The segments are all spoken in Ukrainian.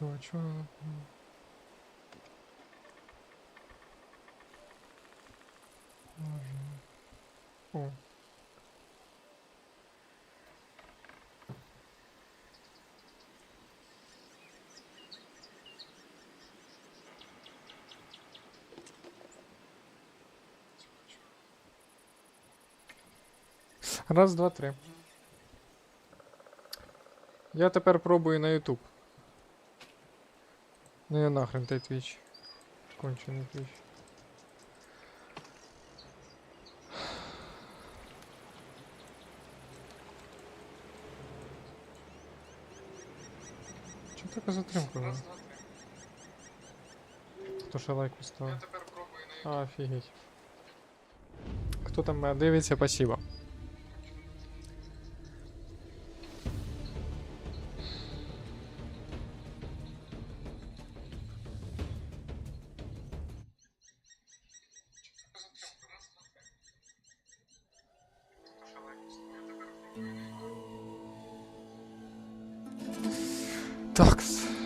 Чого, чого? О. Раз, два, три. Я тепер пробую на YouTube. Ну я нахрен той твіч. Кончений твіч. Чого така затримка? була? Хто ще лайк поставив? А, офігеть. Хто там мене дивиться, спасибо. Talks.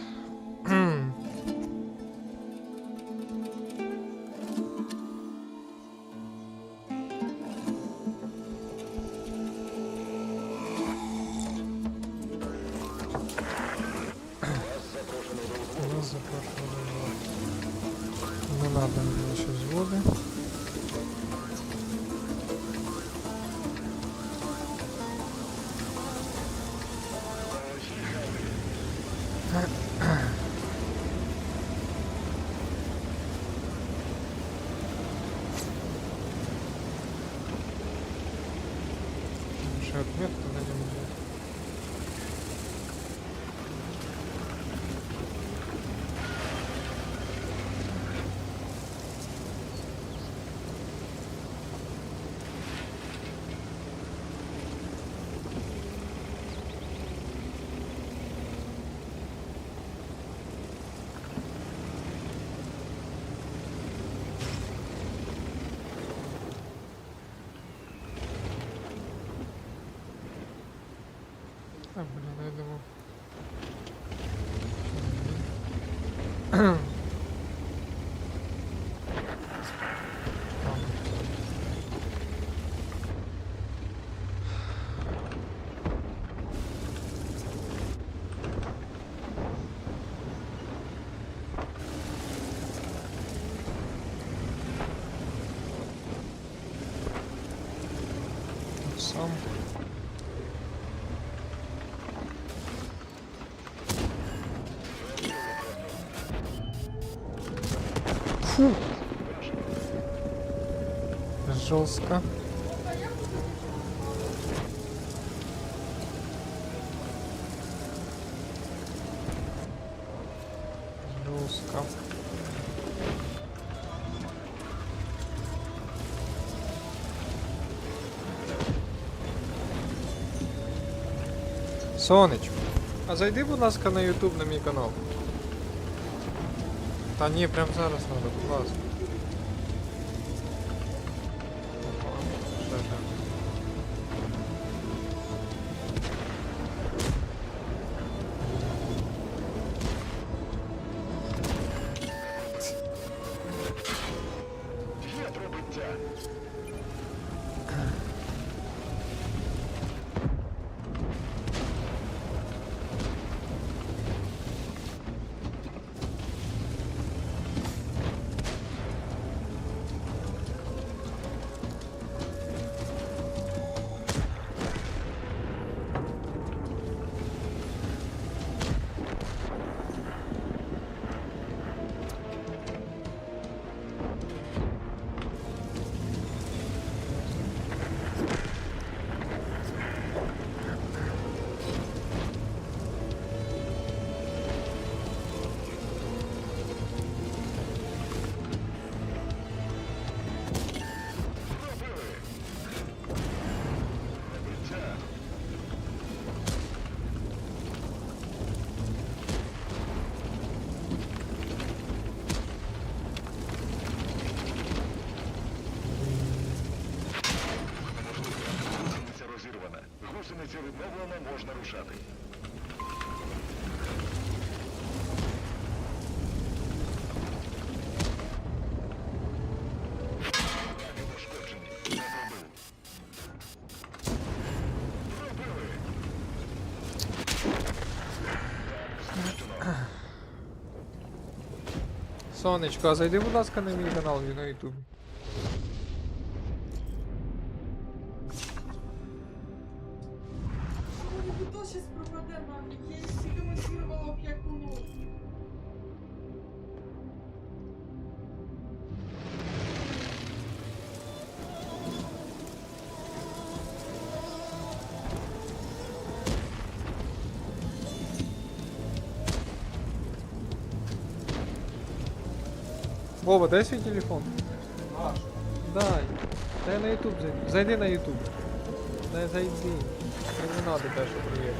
Yeah. Блин, я думал. Сам. Жестко. Жестко. Сонечко, а зайди, будь ласка, на YouTube на мій канал. Та ні, прямо зараз надо, ласка. вирушати. Сонечко, а зайди, будь ласка, на мій канал на ютубі. Вова, дай свій телефон. Дай. Дай на ютуб зайди. Зайди на ютуб. Дай зайди. Мені не надо те, що приїде.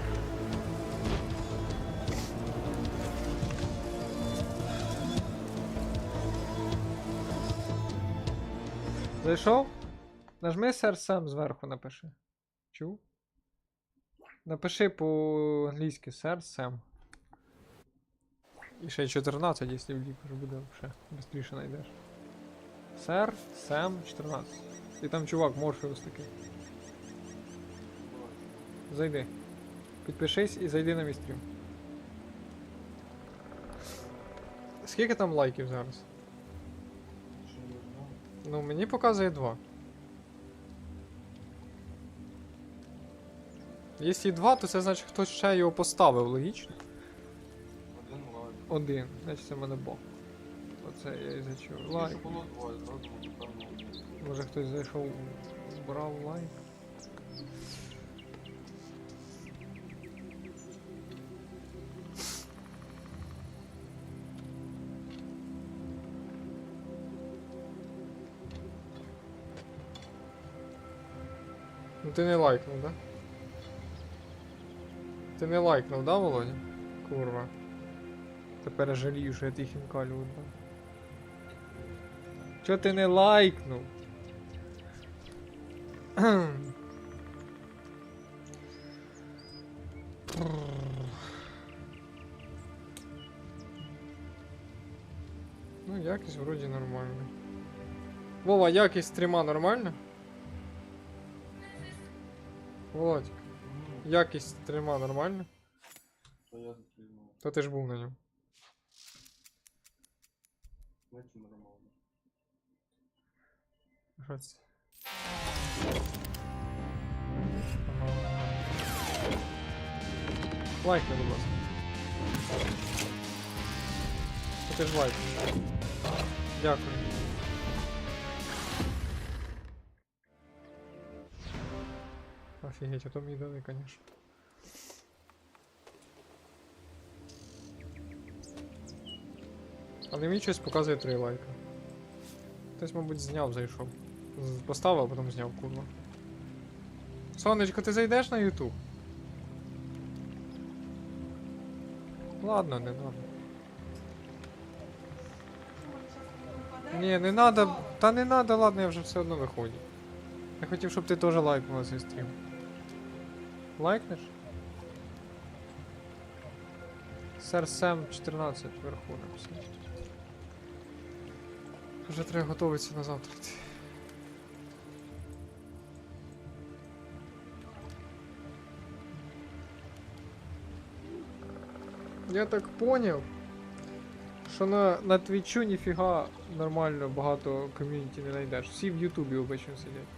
Зайшов? Нажми сер сам зверху напиши. Чув? Напиши по-англійськи сер сем. І ще 14, якщо вліпиш, буде ще швидше знайдеш. Сер, Сем, 14. І там чувак, Морфеус такий. Зайди. Підпишись і зайди на мій стрім. Скільки там лайків зараз? Ну, мені показує два. Якщо два, то це значить хтось ще його поставив, логічно. Один лайк. Один, значить це в мене Бог. Оце я і зачув. Лайк. Було двоє, зразу. Може хтось зайшов, брав лайк. Ти не лайкнув, да? Ти не лайкнув, да, Володя? Курва. Тепер я жалію, що я тих хінкалю віддав. Чо ти не лайкнув? Ну, якість вроді нормальна. Вова, якість стріма нормальна? Володь, якість стріма нормальна? То я закинув. То ти ж був на ньому. Значить нормально. Що це? Лайкни, будь ласка. Це ти ж лайк. Дякую. Офігеть, а то мені дали, конечно. Але мені щось показує 3 лайка. Хтось, мабуть, зняв, зайшов. Поставив, а потім зняв, курва. Сонечко, ти зайдеш на YouTube? Ладно, не надо. Ні, не надо. Та не надо, ладно, я вже все одно виходжу. Я хотів, щоб ти теж лайкнула цей стрім. Лайкнеш? Сер Сем 14 вверху написано. Вже треба готуватися на завтра. Я так поняв, що на, на твічу ніфіга нормально багато ком'юніті не знайдеш. Всі в Ютубі обично сидять.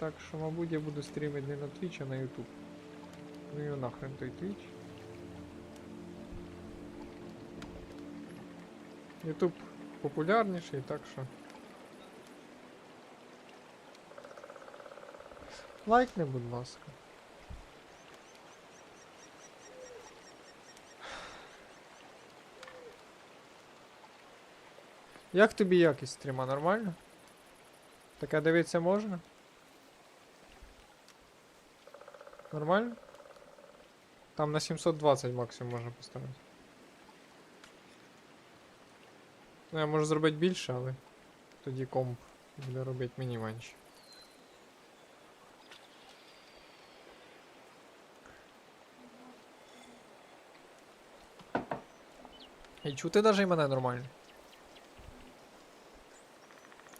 Так що, мабуть, я буду стрімити не на Twitch, а на YouTube. Ну його нахрен той Twitch. YouTube популярніший, так що. Лайкни, будь ласка. Як тобі якість стріма? Нормально? Таке дивитися можна? Нормально? Там на 720 максимум можна поставити. Ну, я можу зробити більше, але тоді комп буде робити мені менше. І чути даже і мене нормально.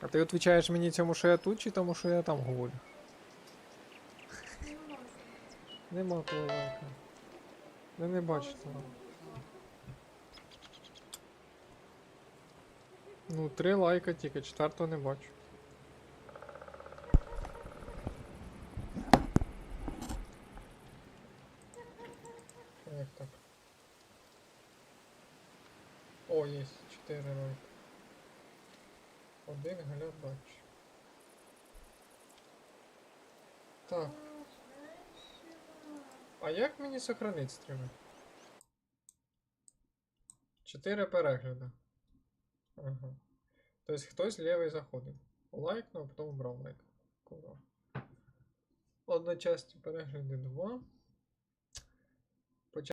А ти відповідаєш мені цьому, що я тут, чи тому, що я там говорю? Нема твого лайка. Я не бачу того. Ну, три лайка тільки, четвертого не бачу. Як так? О, є, чотири лайка. Один глядач. Так, а як мені сохранити стріми? Чотири перегляди. Ага. Тобто хтось лівий заходив. Лайкнув, потім убрав лайк. Курва. Одночасні перегляди 2.